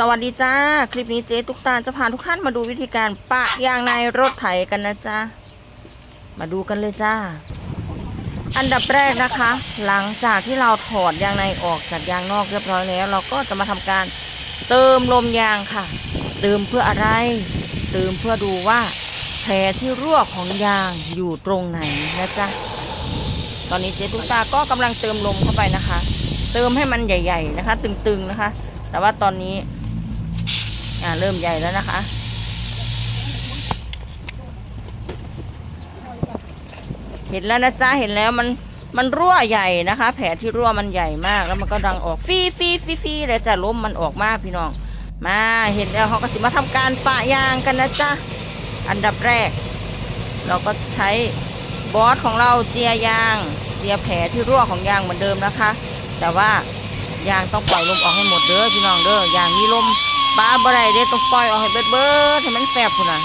สวัสดีจ้า คลิปนี้เจ๊ตุ๊กตาจะพาทุกท่านมาดูวิธีการปะยางในรถไถกันนะจ๊ะมาดูกันเลยจ้า อันดับแรกนะคะ หลังจากที่เราถอดยางในออกจากยางนอกเรียบร้อยแล้ว เราก็จะมาทำการเติมลมยางค่ะ เติมเพื่ออะไร เติมเพื่อดูว่าแผลที่รั่วของยางอยู่ตรงไหนนะจ๊ะตอนนี้เจ๊ตุ๊กตาก็กำลังเติมลมเข้าไปนะคะ เติมให้มันใหญ่ ๆนะคะ ตึงๆนะคะแต่ว่าตอนนี้ อ่าเริ่มใหญ่แล้วนะคะ เห็นแล้วนะจ๊ะเห็นแล้วมันมันรั่วใหญ่นะคะ แผลที่รั่วมันใหญ่มากแล้วมันก็ดังออกฟีฟีฟีฟีเลยจะล้มมันออกมากพี่น้อง มาเห็นแล้วเขาก็จะมาทำการปะยางกันนะจ๊ะอันดับแรก เราก็ใช้บอสของเราเจียยางเจียแผลที่รั่วของยางเหมือนเดิมนะคะ แต่ว่ายางต้องปล่อยลมออกให้หมดเด้อพี่น้องเด้อยางมีลม ป้าบ่ได้เด้ต้องปล่อยออกให้เบิดเบิดให้มันแฟบพุ่นน่ะ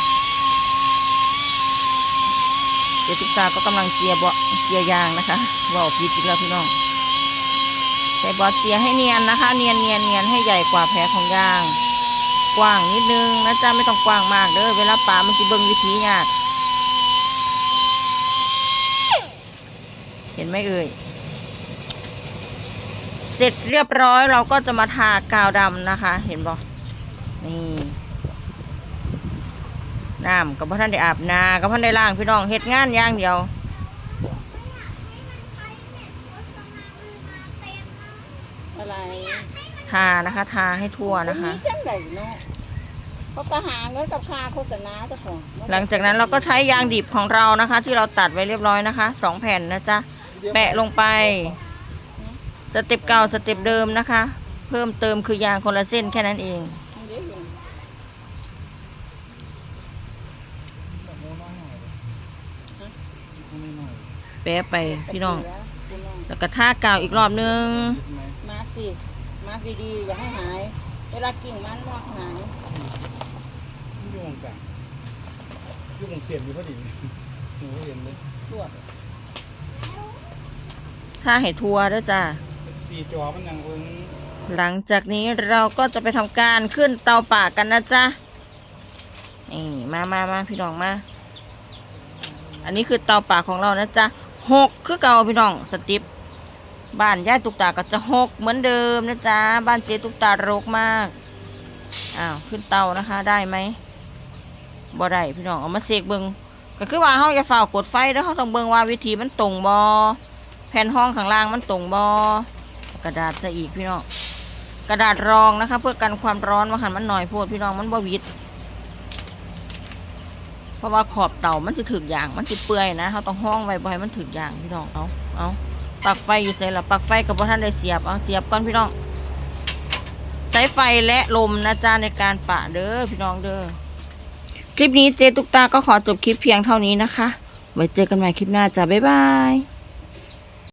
เดี๋ยวตุ๊กตาก็กำลังเจียบอเจียยางนะคะว่าผิดอีกแล้วพี่น้องใช้บอเจียให้เนียนนะคะ เนียนเนียนเนียนให้ใหญ่กว่าแผลของยาง กว้างนิดนึงนะจ๊ะไม่ต้องกว้างมากเด้อเวลาปลามันสิเบิ่งวิธียากเห็นไหมเอ่ยเสร็จเรียบร้อยเราก็จะมาทากาวดำนะคะ เห็นบอก นี่น้ำกับพ่ท่านได้อาบนากับพ่ท่านได้ล้างพี่น้องเฮ็ดงานอย่างเดียวอะไรทานะคะทาให้ทั่วนะคะ มีจังไดเนาะเขาก็หาเงินกับค่าโฆษณาเจ้าของหลังจากนั้นเราก็ใช้ยางดิบของเรานะคะ ที่เราตัดไว้เรียบร้อยนะคะสองแผ่นนะจ๊ะแปะลงไปสเต็ปเก่าสเต็ปเดิมนะคะ เพิ่มเติมคือยางคนละเส้นแค่นั้นเอง เดี๋ยวเห็นแปะไปพี่น้องพี่น้องแล้วก็ทากาวอีกรอบนึง มาร์กสิ มาร์กดีๆ อย่าให้หาย เวลากิ่งมันมากหายยุ่งกันยุ่งเสียบอยู่พอดีหนูเห็นเลยตรวจถ้าให้ทัวเด้อจ้าปีจอมันยังเพิ่ง หลังจากนี้เราก็จะไปทำการขึ้นเตาป่ากันนะจ๊ะ นี่มามามาพี่น้องมา อันนี้คือเตาป่าของเรานะจ๊ะหกคือเก่าพี่น้องสติปบ้านย่าตุกตาก็จะหกเหมือนเดิมนะจ๊ะ บ้านเจตุกตารกมาก อ้าวขึ้นเตานะคะได้ไหมบ่ได้พี่น้องเอามาเสกเบิงก็คือว่าเฮาอย่าฝ่าวกดไฟแล้วเฮาต้องเบิงว่าวิธีมันตรงบ่แผ่นห้องข้างล่างมันตรงบ่กระดาษซะอีกพี่น้อง กระดาษรองนะคะ เพื่อกันความร้อนว่าหันมันหน่อยโพดพี่น้องมันบวิดเพราะว่าขอบเต่ามันจะถึกอย่างมันจะเปื่อยนะเขาต้องห้องไว้บ่ให้มันถึกอย่างพี่น้องเอาเอาปักไฟอยู่ใส่ละปักไฟกับพ่ท่านได้เสียบเอาเสียบก่อนพี่น้อง ใช้ไฟและลมนะจ๊ะในการปะเด้อพี่น้องเด้อคลิปนี้เจตุกตาก็ขอจบคลิปเพียงเท่านี้นะคะไว้เจอกันใหม่คลิปหน้าจ้ะบ๊ายบาย